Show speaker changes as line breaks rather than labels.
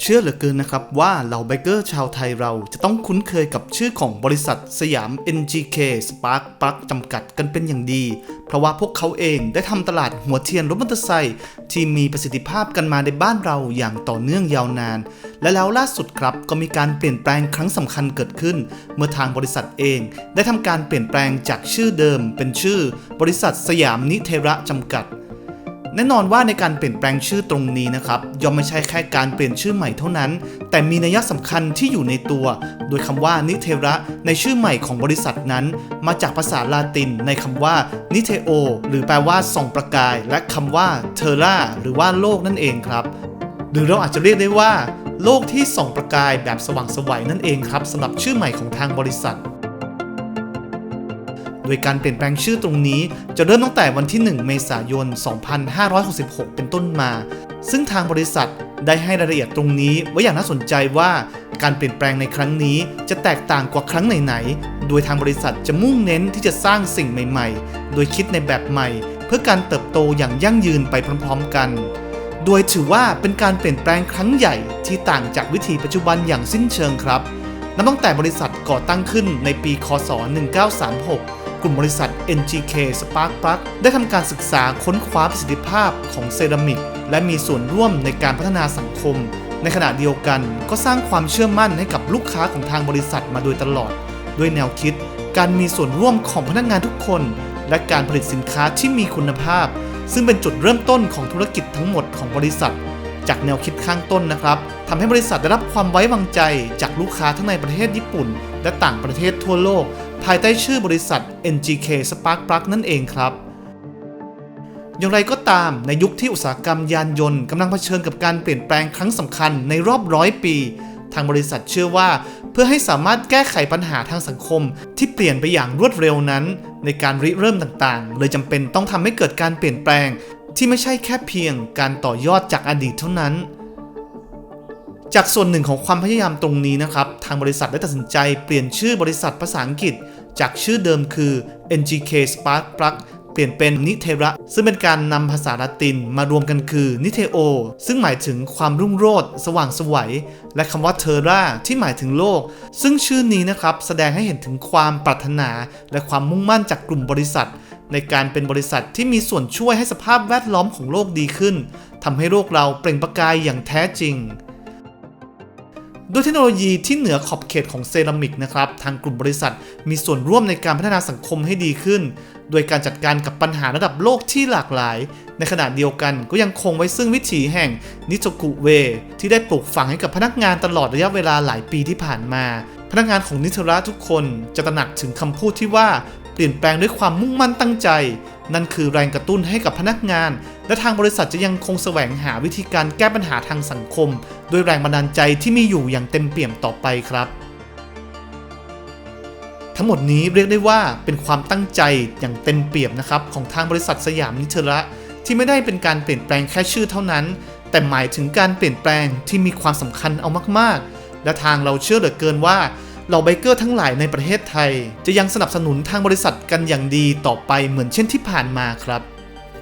เชื่อเหลือเกินนะครับว่าเหล่าไบเกอร์ชาวไทยเราจะต้องคุ้นเคยกับชื่อของบริษัทสยาม NGK Spark Plug จำกัดกันเป็นอย่างดี เพราะว่าพวกเขาเองได้ทำตลาดหัวเทียนรถมอเตอร์ไซค์ที่มีประสิทธิภาพกันมาในบ้านเราอย่างต่อเนื่องยาวนาน และแล้วล่าสุดครับก็มีการเปลี่ยนแปลงครั้งสำคัญเกิดขึ้น เมื่อทางบริษัทเอง ได้ทำการเปลี่ยนแปลงจากชื่อเดิม เป็นชื่อ บริษัทสยามนิเทระจำกัด แน่นอนว่าในการเปลี่ยนแปลงชื่อตรงนี้นะครับย่อมไม่ใช่แค่การเปลี่ยนชื่อใหม่เท่านั้น แต่มีนัยสำคัญที่อยู่ในตัว โดยคำว่านิเทระในชื่อใหม่ของบริษัทนั้น มาจากภาษาลาตินในคำว่านิเทโอหรือแปลว่าส่องประกาย และคำว่าเทราหรือว่าโลกนั่นเองครับ หรือเราอาจจะเรียกได้ว่า โลกที่ส่องประกายแบบสว่างสวัยนั่นเองครับสำหรับชื่อใหม่ของทางบริษัท โดยการเปลี่ยนแปลงชื่อตรงนี้ จะเริ่มตั้งแต่วันที่ 1 เมษายน 2566 เป็นต้นมา ซึ่งทางบริษัทได้ให้รายละเอียดตรงนี้ไว้อย่างน่าสนใจว่าการเปลี่ยนแปลงในครั้งนี้จะแตกต่างกว่าครั้งไหนๆ โดยทางบริษัทจะมุ่งเน้นที่จะสร้างสิ่งใหม่ๆ โดยคิดในแบบใหม่ เพื่อการเติบโตอย่างยั่งยืนไปพร้อมๆ กัน โดยถือว่าเป็นการเปลี่ยนแปลงครั้งใหญ่ที่ต่างจากวิถีปัจจุบันอย่างสิ้นเชิงครับนับตั้งแต่บริษัทก่อตั้งขึ้นในปี คศ 1936 กลุ่มบริษัท NGK Spark Plug ได้ทำการศึกษาค้นคว้าประสิทธิภาพของเซรามิก และมีส่วนร่วมในการพัฒนาสังคม ในขณะเดียวกันก็สร้างความเชื่อมั่นให้กับลูกค้าของทางบริษัทมาโดยตลอด ด้วยแนวคิด การมีส่วนร่วมของพนักงานทุกคน และการผลิตสินค้าที่มีคุณภาพ ซึ่งเป็นจุดเริ่มต้นของธุรกิจทั้งหมดของบริษัท จากแนวคิดข้างต้นนะครับทำให้บริษัทได้รับความไว้วางใจจากลูกค้าทั้งในประเทศญี่ปุ่น และต่างประเทศทั่วโลก ภายใต้ชื่อบริษัท NGK Spark Plug นั่นเองครับ อย่างไรก็ตามในยุคที่อุตสาหกรรมยานยนต์กำลังเผชิญกับการเปลี่ยนแปลงครั้งสำคัญในรอบร้อยปี ทางบริษัทเชื่อว่า เพื่อให้สามารถแก้ไขปัญหาทางสังคม ที่เปลี่ยนไปอย่างรวดเร็วนั้น ในการริเริ่มต่างๆ เลยจำเป็นต้องทำให้เกิดการเปลี่ยนแปลง ที่ไม่ใช่แค่เพียงการต่อยอดจากอดีตเท่านั้น จากส่วนหนึ่งของความพยายามตรงนี้นะครับ ทางบริษัทได้ตัดสินใจเปลี่ยนชื่อบริษัทภาษาอังกฤษ จากชื่อเดิมคือ NGK Spark Plug เปลี่ยนเป็นนิเทระ ซึ่งเป็นการนำภาษาละตินมารวมกันคือนิเทโอ ซึ่งหมายถึงความรุ่งโรจน์สว่างสวัยและคำว่าเทราที่หมายถึงโลก ซึ่งชื่อนี้นะครับ แสดงให้เห็นถึงความปรารถนา และความมุ่งมั่นจากกลุ่มบริษัท ในการเป็นบริษัทที่มีส่วนช่วยให้สภาพแวดล้อมของโลกดีขึ้นทำให้โลกเราเปล่งประกายอย่างแท้จริง ด้วยเทคโนโลยีที่เหนือขอบเขตของเซรามิกนะครับทางกลุ่มบริษัทมีส่วนร่วมในการพัฒนาสังคมให้ดีขึ้น โดยการจัดการกับปัญหาระดับโลกที่หลากหลาย ในขณะเดียวกันก็ยังคงไว้ซึ่งวิถีแห่งนิจกุเว ที่ได้ปลูกฝังให้กับพนักงานตลอดระยะเวลาหลายปีที่ผ่านมา พนักงานของนิทระทุกคนจะตระหนักถึงคำพูดที่ว่าเปลี่ยนแปลงด้วยความมุ่งมั่นตั้งใจ นั่นคือแรงกระตุ้นให้กับพนักงาน และทางบริษัทจะยังคงแสวงหาวิธีการแก้ปัญหาทางสังคม ด้วยแรงบันดาลใจที่มีอยู่อย่างเต็มเปี่ยมต่อไปครับ ทั้งหมดนี้เรียกได้ว่าเป็นความตั้งใจอย่างเต็มเปี่ยมนะครับของทางบริษัทสยามนิเทระที่ไม่ได้เป็นการเปลี่ยนแปลงแค่ชื่อเท่านั้น แต่หมายถึงการเปลี่ยนแปลงที่มีความสำคัญเอามากๆ และทางเราเชื่อเหลือเกินว่า เหล่าไบเกอร์ทั้งหลายในประเทศไทย จะยังสนับสนุนทางบริษัทกันอย่างดีต่อไปเหมือนเช่นที่ผ่านมาครับ